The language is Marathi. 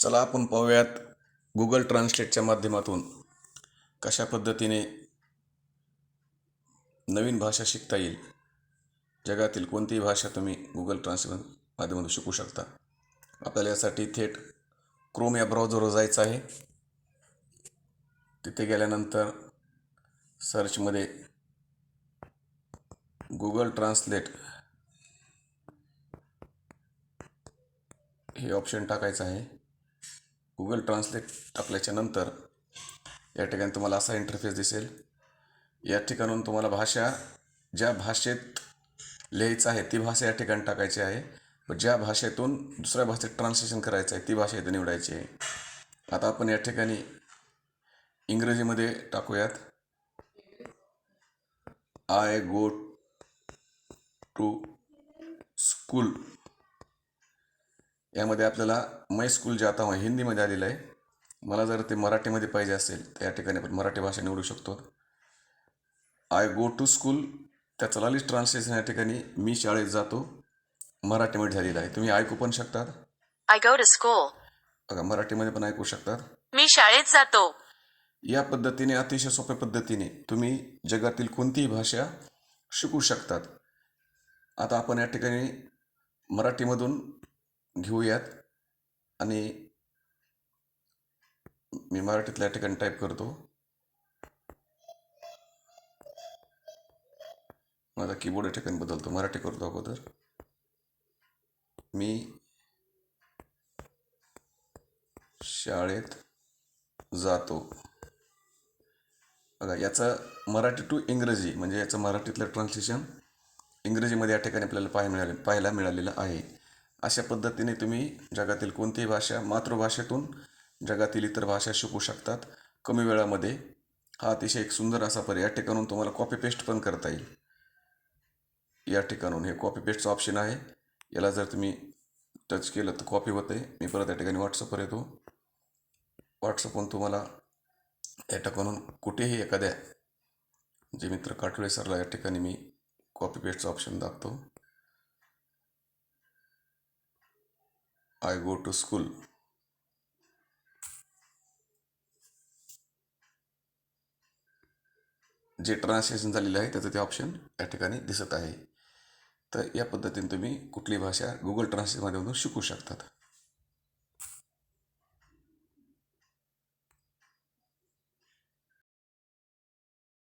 चला आपण पाहूयात गुगल ट्रान्सलेटच्या माध्यमातून कशा पद्धतीने नवीन भाषा शिकता येईल. जगातील कोणतीही भाषा तुम्ही गुगल ट्रान्सलेट माध्यमातून शिकू शकता. आपल्याला यासाठी थेट क्रोम या ब्राउझरवर जायचं आहे. तिथे गेल्यानंतर सर्चमध्ये गुगल ट्रान्सलेट हे ऑप्शन टाकायचं आहे. गुगल ट्रान्सलेट टाकल्याच्यानंतर या ठिकाणी तुम्हाला असा इंटरफेस दिसेल. या ठिकाणून तुम्हाला भाषा ज्या भाषेत लिहायचं आहे ती भाषा या ठिकाणी टाकायची आहे. व ज्या भाषेतून दुसऱ्या भाषेत ट्रान्सलेशन करायचं आहे ती भाषा इथं निवडायची आहे. आता आपण या ठिकाणी इंग्रजीमध्ये टाकूयात. आय गो टू स्कूल यामध्ये आपल्याला मै स्कूल जाता हूँ हिंदीमध्ये आलेलं आहे मला जर ते मराठीमध्ये पाहिजे असेल तर या ठिकाणी आपण मराठी भाषा निवडू शकतो. आय गो टू स्कूल त्याचं लालिश ट्रान्सलेशन या ठिकाणी मी शाळेत जातो. मराठीमध्ये झालेलं आहे. तुम्ही ऐकू पण शकतात. I go to school. बघा मराठीमध्ये पण ऐकू शकतात. मी शाळेत जातो. या पद्धतीने अतिशय सोप्या पद्धतीने तुम्ही जगातील कोणतीही भाषा शिकू शकतात. आता आपण या ठिकाणी मराठीमधून घेऊयात. आणि मी मराठीतल्या ठिकाणी टाईप करतो. माझा कीबोर्ड या ठिकाणी बदलतो. मराठी करतो अगोदर. मी शाळेत जातो. बघा याचं मराठी टू इंग्रजी म्हणजे याचं मराठीतलं ट्रान्सलेशन इंग्रजीमध्ये या ठिकाणी आपल्याला पाहायला मिळाले पाहायला मिळालेलं आहे. अशा पद्धतीने तुम्ही जगातील कोणतीही भाषा मातृभाषेतून जगातील इतर भाषा शिकू शकतात. कमी वेळामध्ये हा अतिशय एक सुंदर असा पर्याय. या ठिकाणून तुम्हाला कॉपी पेस्ट पण करता येईल. या ठिकाणून हे कॉपी पेस्टचं ऑप्शन आहे. याला जर तुम्ही टच केलं तर कॉपी होते मी परत या ठिकाणी व्हॉट्सअपवर येतो. व्हॉट्सअपवरून तुम्हाला या ठिकाणून कुठेही एखाद्या जे मित्र काटोळे सरला या ठिकाणी मी कॉपी पेस्टचं ऑप्शन दाखतो आय गो टू स्कूल जे ट्रान्सलेशन झालेलं आहे त्याचं ते ऑप्शन या ठिकाणी दिसत आहे. तर या पद्धतीने तुम्ही कुठली भाषा गुगल ट्रान्सलेटमधून शिकू शकतात.